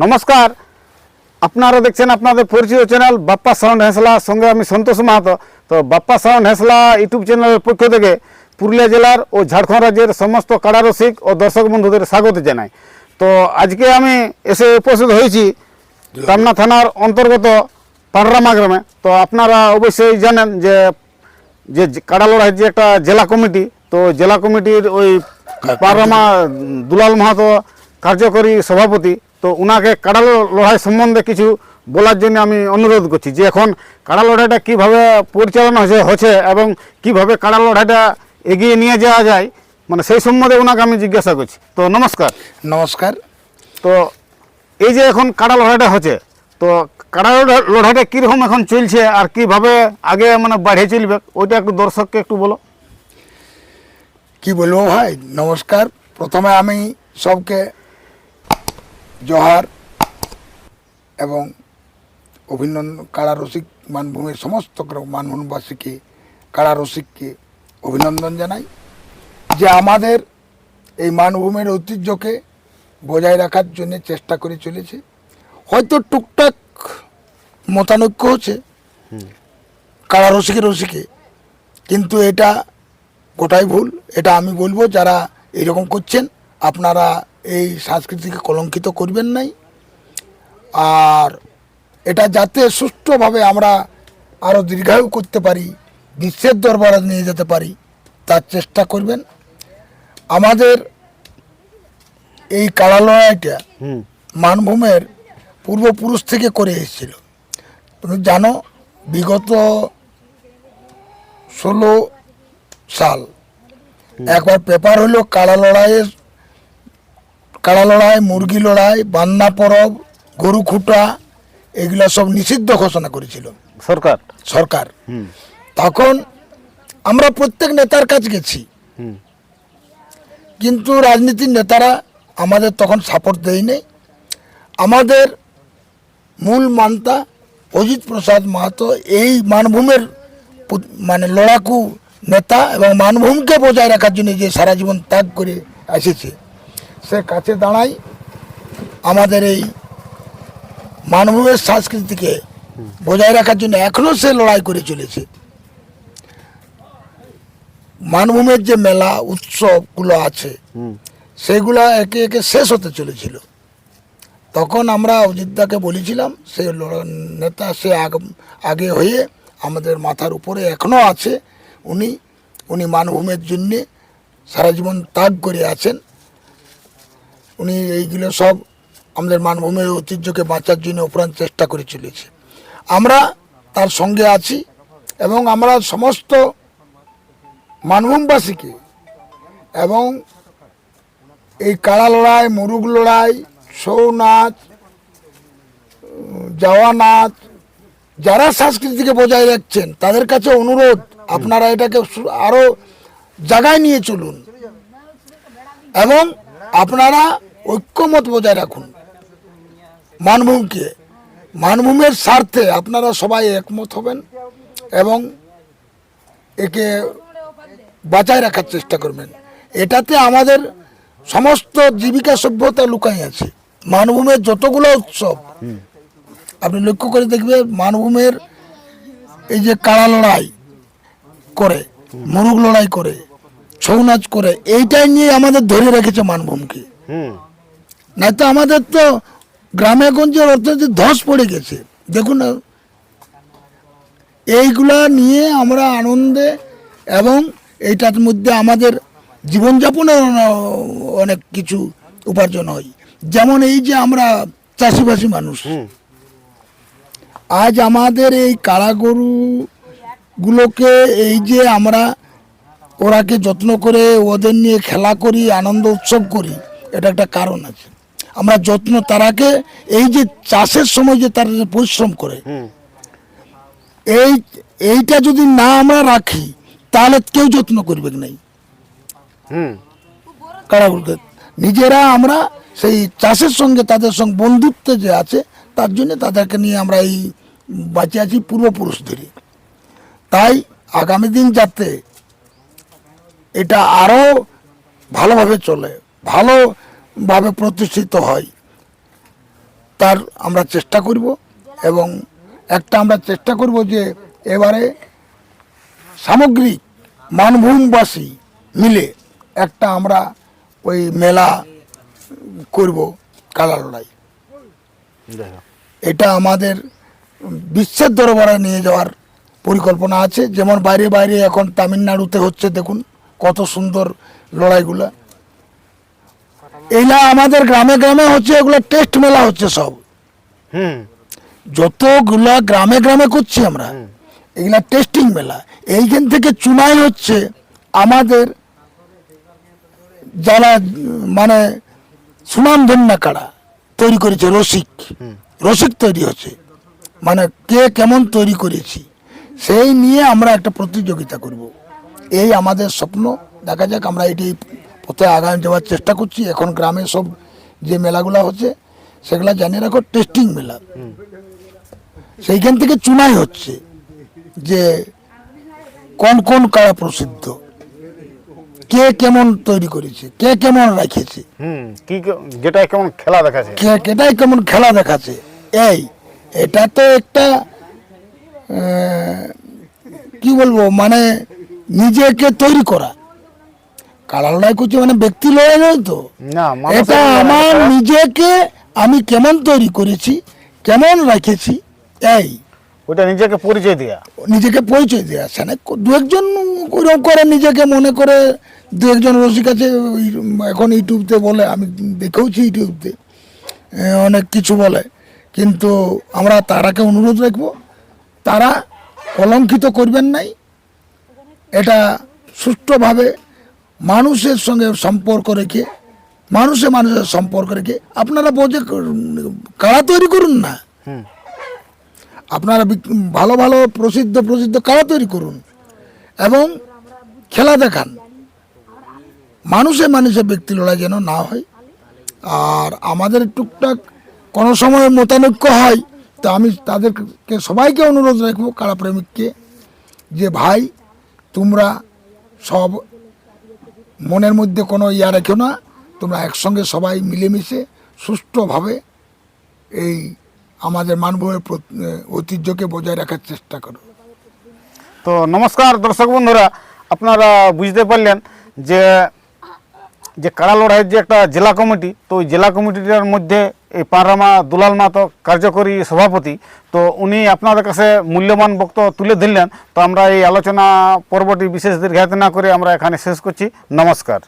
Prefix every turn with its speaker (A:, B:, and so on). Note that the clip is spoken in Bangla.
A: নমস্কার। আপনারা দেখছেন আপনাদের পরিচিত চ্যানেল বাপ্পা সাউন্ড হেসলা সঙ্গে আমি সন্তোষ মাহাতো। তো বাপ্পা সাউন্ড হেসলা ইউটিউব চ্যানেলের পক্ষ থেকে পুরুলিয়া জেলার ও ঝাড়খণ্ড রাজ্যের সমস্ত কারারসিক ও দর্শক বন্ধুদের স্বাগত জানাই। তো আজকে আমি এসে উপস্থিত হয়েছি টামনা থানার অন্তর্গত পানরামা গ্রামে। তো আপনারা অবশ্যই জানেন যে যে কাড়ালড়াই যে একটা জেলা কমিটি তো জেলা কমিটির ওই পাররামা দুলাল মাহাতো কার্যকরী সভাপতি তো ওনাকে কাড়া লড়াই সম্বন্ধে কিছু বলার জন্য আমি অনুরোধ করছি যে এখন কাড়া লড়াইটা কীভাবে পরিচালনা হচ্ছে হচ্ছে এবং কীভাবে কাড়া লড়াইটা এগিয়ে নিয়ে যাওয়া যায় মানে সেই সম্বন্ধে ওনাকে আমি জিজ্ঞাসা করছি। তো নমস্কার।
B: নমস্কার।
A: তো এই যে এখন কাড়া লড়াইটা হচ্ছে তো কাড়া লড়া- লড়াইটা কীরকম এখন চলছে আর কীভাবে আগে মানে বাড়িয়ে চলবে ওইটা একটু দর্শককে একটু বলো।
B: কি বলব ভাই? নমস্কার। প্রথমে আমি সবকে জোহার এবং অভিনন্দন কারা রসিক মানভূমির সমস্ত মানভূমবাসীকে কারা রসিককে অভিনন্দন জানাই যে আমাদের এই মানভূমির ঐতিহ্যকে বজায় রাখার জন্য চেষ্টা করে চলেছে। হয়তো টুকটাক মতানৈক্য হচ্ছে কারা রসিকে রসিকে কিন্তু এটা গোটাই ভুল। এটা আমি বলব যারা এরকম করছেন আপনারা এই সংস্কৃতিকে কলঙ্কিত করবেন নাই। আর এটা যাতে সুষ্ঠুভাবে আমরা আরও দীর্ঘায়ু করতে পারি বিশ্বের দরবারে নিয়ে যেতে পারি তার চেষ্টা করবেন। আমাদের এই কালালয়টা
A: হুম।
B: মানভূমের পূর্বপুরুষ থেকে করে এসেছিল। তুমি জানো বিগত ষোলো সাল একবার পেপার হলো কাড়া লড়াইয়ের কাড়া লড়াই মুরগি লড়াই বান্না পরব গরু খুঁটা এগুলো সব নিষিদ্ধ ঘোষণা করেছিল।
A: সরকার?
B: সরকার। তখন আমরা প্রত্যেক নেতার কাছে গেছি। কিন্তু রাজনীতির নেতারা আমাদের তখন সাপোর্ট দেয়নি। আমাদের মূল মানতা অজিত প্রসাদ মাহাতো এই মানভূমের মানে লড়াকু নেতা এবং মানভূমকে বজায় রাখার জন্য যে সারা জীবন ত্যাগ করে এসেছে। সে কাছে দাঁড়াই আমাদের এই মানভূমের সংস্কৃতিকে বজায় রাখার জন্য এখনও সে লড়াই করে চলেছে। মানভূমের যে মেলা উৎসবগুলো আছে সেগুলা একে একে শেষ হতে চলেছিল। তখন আমরা অজিতদাকে বলেছিলাম সে নেতা সে আগ- আগে হয়ে আমাদের মাথার উপরে এখনও আছে। উনি উনি মানভূমের জন্যে সারা জীবন ত্যাগ করে আছেন। উনি এইগুলো সব আমাদের মানভূমের ঐতিহ্যকে বাঁচার জন্য অপ্রাণ চেষ্টা করে চলেছে। আমরা তার সঙ্গে আছি এবং আমরা সমস্ত মানভূমবাসীকে এবং এই কাড়া লড়াই, মুরুগ লড়াই ছৌ নাচ, যাওয়া নাচ, যারা সংস্কৃতিকে বজায় রাখছেন, তাদের কাছে অনুরোধ, আপনারা এটাকে সু- আরও জায়গায় নিয়ে চলুন। এবং আপনারা ঐক্যমত বজায় রাখুন। মানভূমকে, মানভূমের স্বার্থে আপনারা সবাই একমত হবেন এবং একে বাঁচায় রাখার চেষ্টা করবেন। এটাতে আমাদের সমস্ত জীবিকা সভ্যতা লুকাই আছে। মানভূমের যতগুলো উৎসব, আপনি লক্ষ্য করে দেখবেন মানভূমের এই যে কাড়া লড়াই করে মুরুগ লড়াই করে ছৌ নাচ করে এইটাই নিয়ে আমাদের ধরে রেখেছে মানভূমকে।
A: হুম।
B: নয়তো আমাদের তো গ্রামে গঞ্জের অর্থনীতি ধস পড়ে গেছে। দেখুন এইগুলা নিয়ে আমরা আনন্দে এবং এইটার মধ্যে আমাদের জীবনযাপনের অনেক কিছু উপার্জন হয়। যেমন এই যে আমরা চাষিবাসী মানুষ। আজ আমাদের এই কাড়া গরুগুলোকে এই যে আমরা ওরাকে যত্ন করে ওদের নিয়ে খেলা করি আনন্দ উৎসব করি। এটা একটা কারণ আছে। আমরা যত্ন তারাকে এই যে চাষের সময় যে তারা যে পরিশ্রম করে এই এইটা যদি না আমরা রাখি তাহলে কেউ যত্ন করবে নাই। কারাগুলোকে নিজেরা আমরা সেই চাষের সঙ্গে তাদের সঙ্গে বন্ধুত্ব যে আছে তার জন্য তাদেরকে নিয়ে আমরা এই বাঁচে আছি পূর্বপুরুষ ধরে তাই আগামী দিন যাতে এটা আরও ভালোভাবে চলে ভালোভাবে প্রতিষ্ঠিত হয়। তার আমরা চেষ্টা করব এবং একটা আমরা চেষ্টা করব যে এবারে সামগ্রিক মানভূমবাসী মিলে একটা আমরা ওই মেলা করব কালা লড়াই। এটা আমাদের বিশ্বের দরবারে নিয়ে যাওয়ার পরিকল্পনা আছে। যেমন বাইরে বাইরে এখন তামিলনাড়ুতে হচ্ছে দেখুন। কত সুন্দর লড়াইগুলা। এইলা আমাদের গ্রামে গ্রামে হচ্ছে এগুলো টেস্ট মেলা হচ্ছে সব।
A: হুম।
B: যতগুলা গ্রামে গ্রামে করছি আমরা এগুলা টেস্টিং মেলা। এইখান থেকে চুনাই হচ্ছে আমাদের যারা মানে সুনামধন্য কাড়া তৈরি করেছে রসিক। রসিক তৈরি হচ্ছে। মানে কে কেমন তৈরি করেছি সেই নিয়ে আমরা একটা প্রতিযোগিতা করব। এই আমাদের স্বপ্ন। দেখা যাক আমরা এটি পথে আগামী যাওয়ার চেষ্টা করছি। এখন গ্রামে সব যে মেলাগুলো হচ্ছে সেগুলো জানিয়ে রাখো টেস্টিং মেলা। সেইখান থেকে চুনাই হচ্ছে যে কোন কোন কাড়া প্রসিদ্ধ কে কেমন তৈরি করেছে কে কেমন রাখেছে।
A: কি যেটা কেমন খেলা দেখাচ্ছে
B: কে কেটাই কেমন খেলা দেখাচ্ছে এই এটা তো একটা কি বলব মানে নিজেকে তৈরি করা। কাড়া লড়াই করছে মানে ব্যক্তি লড়াই নয় তো?
A: না
B: এটা আমার নিজেকে আমি কেমন তৈরি করেছি কেমন রেখেছি এই।
A: ওটা নিজেকে পরিচয় দেয়া।
B: নিজেকে পরিচয় দেওয়া সেখানে দু একজন ওরকম করে নিজেকে মনে করে দু একজন রসিক আছে এখন ইউটিউবতে বলে আমি দেখেওছি ইউটিউবতে অনেক কিছু বলে। কিন্তু আমরা তারাকে অনুরোধ রাখব তারা কলঙ্কিত করবেন নাই এটা সুষ্ঠুভাবে মানুষের সঙ্গে সম্পর্ক রেখে মানুষে মানুষের সম্পর্ক রেখে আপনারা বোঝে কারা তৈরি করুন না। আপনারা ভালো ভালো প্রসিদ্ধ প্রসিদ্ধ কারা তৈরি করুন এবং খেলা দেখান। মানুষে মানুষে ব্যক্তি লড়াই যেন না হয়। আর আমাদের টুকটাক কোনো সময় মতানৈক্য হয় তো আমি তাদেরকে সবাইকে অনুরোধ রাখব কারা প্রেমিককে যে ভাই তোমরা সব মনের মধ্যে কোনো ইয়া রেখো না। তোমরা একসঙ্গে সবাই মিলেমিশে সুষ্ঠুভাবে এই আমাদের মানভূমের ঐতিহ্যকে বজায় রাখার চেষ্টা করো।
A: তো নমস্কার দর্শক বন্ধুরা, আপনারা বুঝতে পারলেন যে যে কাড়া লড়াইয়ের যে একটা জেলা কমিটি, তো ওই জেলা কমিটিটার মধ্যে এই পারামা দুলাল মাতো কার্যকরী সভাপতি, তো উনি আপনাদের কাছে মূল্যবান বক্তব্য তুলে ধরলেন। তো আমরা এই আলোচনা পর্বটি বিশেষ দীর্ঘায়িত না করে আমরা এখানে শেষ করছি। নমস্কার।